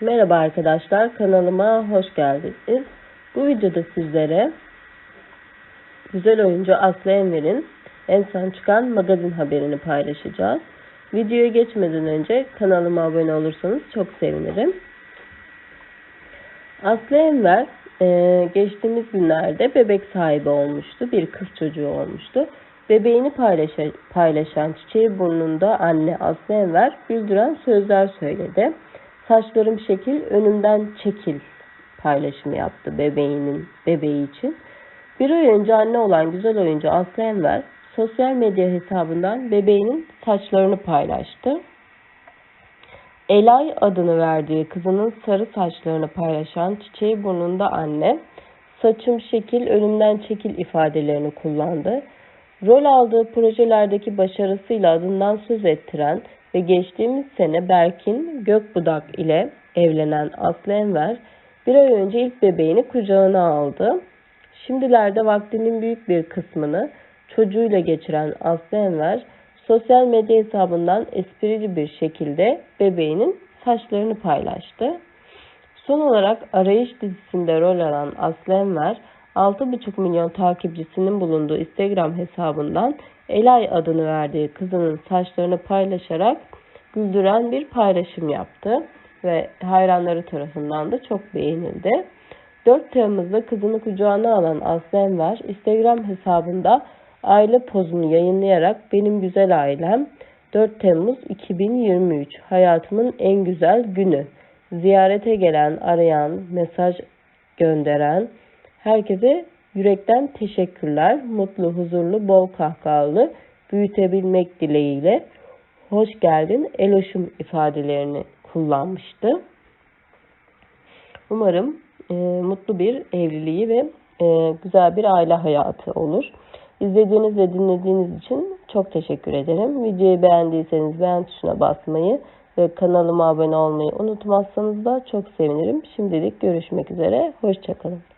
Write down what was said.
Merhaba arkadaşlar, kanalıma hoş geldiniz. Bu videoda sizlere güzel oyuncu Aslı Enver'in en son çıkan magazin haberini paylaşacağız. Videoya geçmeden önce kanalıma abone olursanız çok sevinirim. Aslı Enver e, geçtiğimiz günlerde bebek sahibi olmuştu. Bir kız çocuğu olmuştu. Bebeğini paylaşan, paylaşan çiçeği burnunda anne Aslı Enver güldüren sözler söyledi. Saçlarım şekil, önümden çekil paylaşımı yaptı bebeğinin bebeği için. Bir ay önce anne olan güzel oyuncu Aslı Enver sosyal medya hesabından bebeğinin saçlarını paylaştı. Elay adını verdiği kızının sarı saçlarını paylaşan çiçeği burnunda anne, saçım şekil, önümden çekil ifadelerini kullandı. Rol aldığı projelerdeki başarısıyla adından söz ettiren ve geçtiğimiz sene Berkin Gökbudak ile evlenen Aslı Enver bir ay önce ilk bebeğini kucağına aldı. Şimdilerde vaktinin büyük bir kısmını çocuğuyla geçiren Aslı Enver sosyal medya hesabından esprili bir şekilde bebeğinin saçlarını paylaştı. Son olarak Arayış dizisinde rol alan Aslı Enver 6,5 milyon takipçisinin bulunduğu Instagram hesabından Elay adını verdiği kızının saçlarını paylaşarak güldüren bir paylaşım yaptı ve hayranları tarafından da çok beğenildi. 4 Temmuz'da kızını kucağına alan Aslı Enver Instagram hesabında aile pozunu yayınlayarak benim güzel ailem 4 Temmuz 2023 hayatımın en güzel günü. Ziyarete gelen, arayan, mesaj gönderen herkese yürekten teşekkürler. Mutlu, huzurlu, bol kahkahalı büyütebilmek dileğiyle hoş geldin eloşum ifadelerini kullanmıştı. Umarım e, mutlu bir evliliği ve e, güzel bir aile hayatı olur. İzlediğiniz ve dinlediğiniz için çok teşekkür ederim. Videoyu beğendiyseniz beğen tuşuna basmayı ve kanalıma abone olmayı unutmazsanız da çok sevinirim. Şimdilik görüşmek üzere. Hoşçakalın.